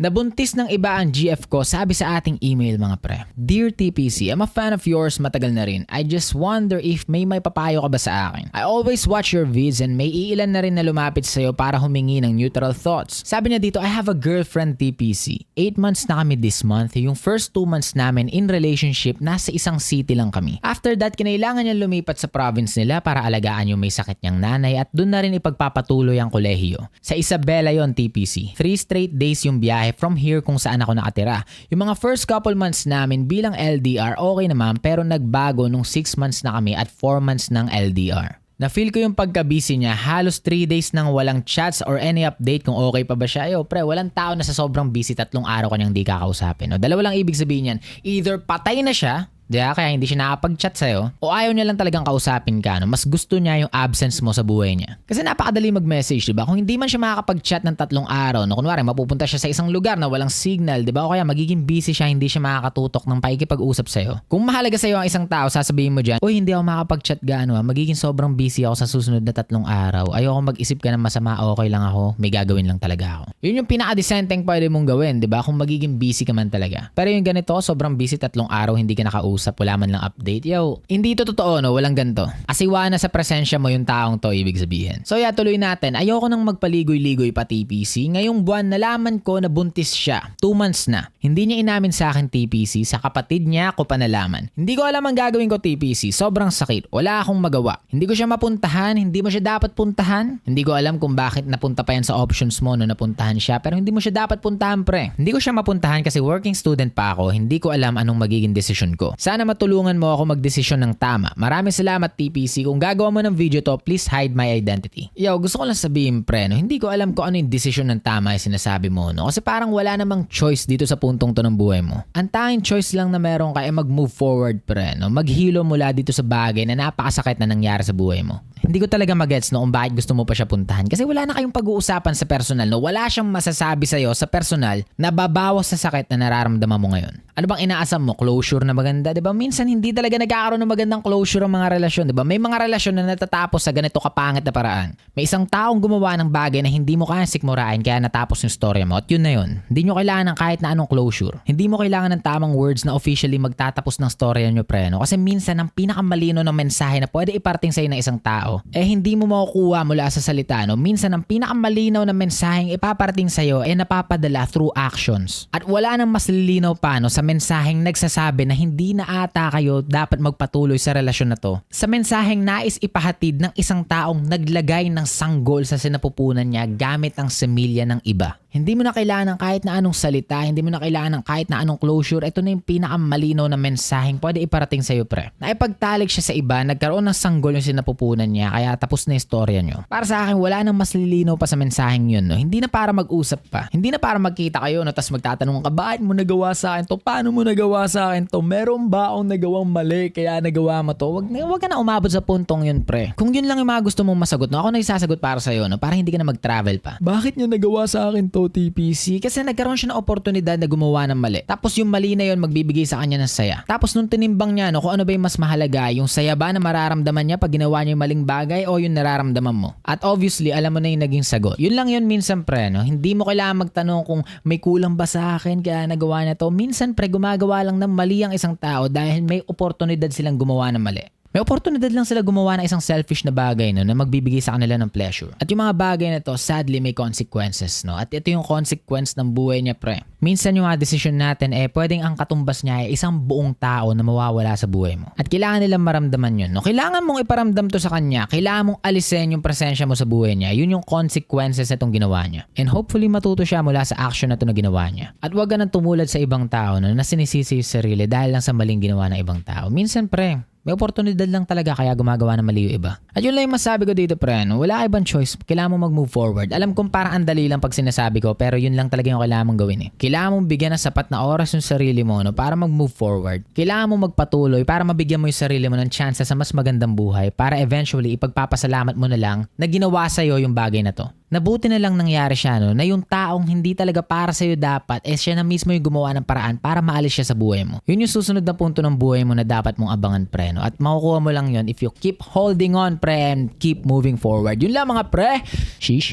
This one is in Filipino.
Nabuntis ng iba ang GF ko sabi sa ating email mga pre. Dear TPC, I'm a fan of yours matagal na rin. I just wonder if may may papayo ka ba sa akin. I always watch your vids and may iilan na rin na lumapit sa'yo para humingi ng neutral thoughts. Sabi niya dito, I have a girlfriend TPC. 8 months na kami this month. Yung first 2 months namin in relationship, nasa isang city lang kami. After that, kinailangan niya lumipat sa province nila para alagaan yung may sakit niyang nanay at doon na rin ipagpapatuloy ang kolehiyo. Sa Isabela yon TPC. 3 straight days yung biyahe from here kung saan ako nakatira. Yung mga first couple months namin bilang LDR okay naman pero nagbago nung 6 months na kami at 4 months ng LDR. Na-feel ko yung pagka-busy niya, halos 3 days nang walang chats or any update kung okay pa ba siya. Yo, pre, walang tao na sa sobrang busy tatlong araw kanyang di kakausapin. No? Dalawa lang ibig sabihin yan. Either patay na siya, Di? Kaya hindi siya nakapag-chat sa'yo. O ayaw niya lang talagang kausapin ka. No? Mas gusto niya yung absence mo sa buhay niya. Kasi napakadali mag-message, di ba? Kung hindi man siya makakapag-chat ng tatlong araw, no? kunwari mapupunta siya sa isang lugar na walang signal, di ba? O kaya magiging busy siya, hindi siya makakatutok ng paikipag-usap sa'yo. Kung mahalaga sa'yo ang isang tao, sasabihin mo dyan, Uy, hindi ako makakapag-chat gaano ah. Magiging sobrang busy ako sa susunod na tatlong araw. Ayoko mag-isip ka ng masama, okay lang ako. May gagawin lang talaga ako. Yun yung pinaka-decenteng pwede mong gawin, di ba? Kung magiging busy ka man talaga. Pero yung ganito, sobrang busy tatlong araw, hindi ka nakausap, wala man lang update. Yo, hindi to totoo, no? Walang ganto. Asiwa na sa presensya mo yung taong to, ibig sabihin. So yeah, tuloy natin. Ayoko nang magpaligoy-ligoy pa TPC. Ngayong buwan, nalaman ko na buntis siya. Two months na. Hindi niya inamin sa akin TPC. Sa kapatid niya ako pa nalaman. Hindi ko alam ang gagawin ko TPC. Sobrang sakit. Wala akong magawa. Hindi ko siya mapuntahan. Hindi mo siya dapat puntahan. Hindi ko alam kung bakit napunta pa yan sa options mo no napuntahan siya. Pero hindi mo siya dapat puntahan pre. Hindi ko siya mapuntahan kasi working student pa ako. Hindi ko alam anong magiging desisyon ko. Sana matulungan mo ako magdesisyon ng tama. Maraming salamat TPC. Kung gagawa mo ng video to, please hide my identity. Yo, gusto ko lang sabihin pre, no? hindi ko alam kung ano yung desisyon ng tama yung sinasabi mo. No? Kasi parang wala namang choice dito sa puntong to ng buhay mo. Ang tanging choice lang na meron ka ay mag-move forward pre. No? Maghilo mula dito sa bagay na napakasakit na nangyari sa buhay mo. Hindi ko talaga magets no kung bakit gusto mo pa siya puntahan. Kasi wala na kayong pag-uusapan sa personal. No? Wala siyang masasabi sa'yo sa personal na babawas sa sakit na nararamdaman mo ngayon. Ano bang inaasam mo? Closure na maganda? 'Di ba Minsan hindi talaga nagkakaroon ng magandang closure ang mga relasyon. 'di ba May mga relasyon na natatapos sa ganito kapangit na paraan. May isang taong gumawa ng bagay na hindi mo kaya sikmurain kaya natapos yung storya mo. At yun na yun. Hindi nyo kailangan ng kahit na anong closure. Hindi mo kailangan ng tamang words na officially magtatapos ng storya nyo pre. No? Kasi minsan ang pinakamalino ng mensahe na pwede iparting sa'yo ng isang tao eh hindi mo makukuha mula sa salita. No? Minsan ang pinakamalinaw na mensaheng ipaparting sa'yo ay napapadala through actions. At wala nang mas lilinaw pa no, sa mensaheng nagsasabi na hindi na ata kayo dapat magpatuloy sa relasyon na to. Sa mensaheng nais ipahatid ng isang taong naglagay ng sanggol sa sinapupunan niya gamit ang semilya ng iba. Hindi mo na kailangan ng kahit na anong salita, hindi mo na kailangan ng kahit na anong closure. Ito na yung pinakamalinaw na mensaheng pwede iparating sa'yo, pre. Naipagtalik siya sa iba, nagkaroon ng sanggol yung sinapupunan niya, kaya tapos na yung storya nyo. Para sa akin, wala nang mas lilinaw pa sa mensaheng yun, no? Hindi na para mag-usap pa. Hindi na para magkita kayo, no? Tapos magtatanong ka, bakit mo nagawa sa akin to? Paano mo nagawa sa akin to? Meron ba akong nagawang mali, kaya nagawa mo to? Wag, na- wag ka na umabot sa puntong yun, pre. Kung yun lang yung mga gusto mong masagot, no? Ako na isasagot para sa'yo, no? Para hindi ka na mag-travel pa. Bakit niya nagawa sa akin to, TPC? Kasi nagkaroon siya ng oportunidad na gumawa ng mali. Tapos yung mali na yun, magbibigay sa kanya ng saya. Tapos nung tinimbang niya, no, kung ano ba yung mas mahalaga, yung saya ba na mararamdaman niya pag ginawa niya yung maling bagay o yung nararamdaman mo? At obviously, alam mo na yung naging sagot. Yun lang yun minsan, pre, no? Hindi mo kailangan magtanong kung may kulang ba sa akin kaya nagawa na to. Minsan, pre, gumagawa lang ng mali ang isang tao dahil may oportunidad silang gumawa ng mali. May oportunidad lang sila gumawa ng isang selfish na bagay no, na magbibigay sa kanila ng pleasure. At yung mga bagay na to, sadly may consequences. No? At ito yung consequence ng buhay niya, pre. Minsan yung mga decision natin, eh, pwedeng ang katumbas niya ay isang buong tao na mawawala sa buhay mo. At kailangan nilang maramdaman yun. No? Kailangan mong iparamdam to sa kanya. Kailangan mong alisin yung presensya mo sa buhay niya. Yun yung consequences na itong ginawa niya. And hopefully matuto siya mula sa action na to na ginawa niya. At wag ka nang tumulad sa ibang tao no, na sinisisi yung sarili dahil lang sa maling ginawa ng ibang tao. Minsan, pre, may oportunidad lang talaga kaya gumagawa ng mali yung iba. At yun lang yung masabi ko dito, pre. No? Wala ibang choice. Kailangan mo mag-move forward. Alam kong parang ang dali lang pag sinasabi ko, pero yun lang talaga yung kailangan mong gawin eh. Kailangan mong bigyan ng sapat na oras yung sarili mo no, para mag-move forward. Kailangan mo magpatuloy para mabigyan mo yung sarili mo ng chance sa mas magandang buhay para eventually ipagpapasalamat mo na lang na ginawa sa'yo yung bagay na to. Nabuti na lang nangyari siya no, na yung taong hindi talaga para sa'yo dapat, eh siya na mismo yung gumawa ng paraan para maalis siya sa buhay mo. Yun yung susunod na punto ng buhay mo na dapat mong abangan pre. No? At makukuha mo lang yun if you keep holding on pre and keep moving forward. Yun lang mga pre. Sheesh.